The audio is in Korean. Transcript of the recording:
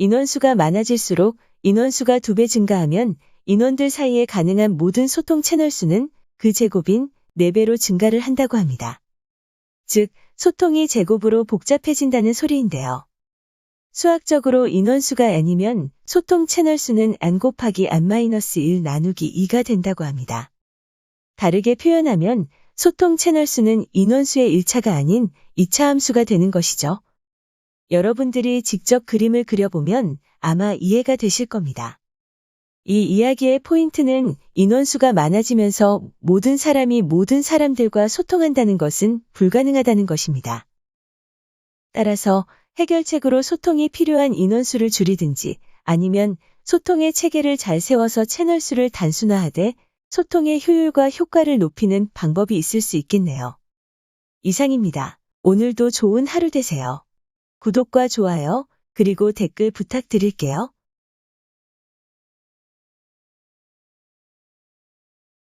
인원수가 많아질수록 인원수가 두 배 증가하면 인원들 사이에 가능한 모든 소통 채널 수는 그 제곱인 4배로 증가를 한다고 합니다. 즉, 소통이 제곱으로 복잡해진다는 소리인데요. 수학적으로 인원수가 아니면 소통 채널 수는 안 곱하기 안 마이너스 1 나누기 2가 된다고 합니다. 다르게 표현하면 소통 채널 수는 인원수의 1차가 아닌 2차 함수가 되는 것이죠. 여러분들이 직접 그림을 그려보면 아마 이해가 되실 겁니다. 이 이야기의 포인트는 인원수가 많아지면서 모든 사람이 모든 사람들과 소통한다는 것은 불가능하다는 것입니다. 따라서 해결책으로 소통이 필요한 인원수를 줄이든지 아니면 소통의 체계를 잘 세워서 채널 수를 단순화하되 소통의 효율과 효과를 높이는 방법이 있을 수 있겠네요. 이상입니다. 오늘도 좋은 하루 되세요. 구독과 좋아요, 그리고 댓글 부탁드릴게요.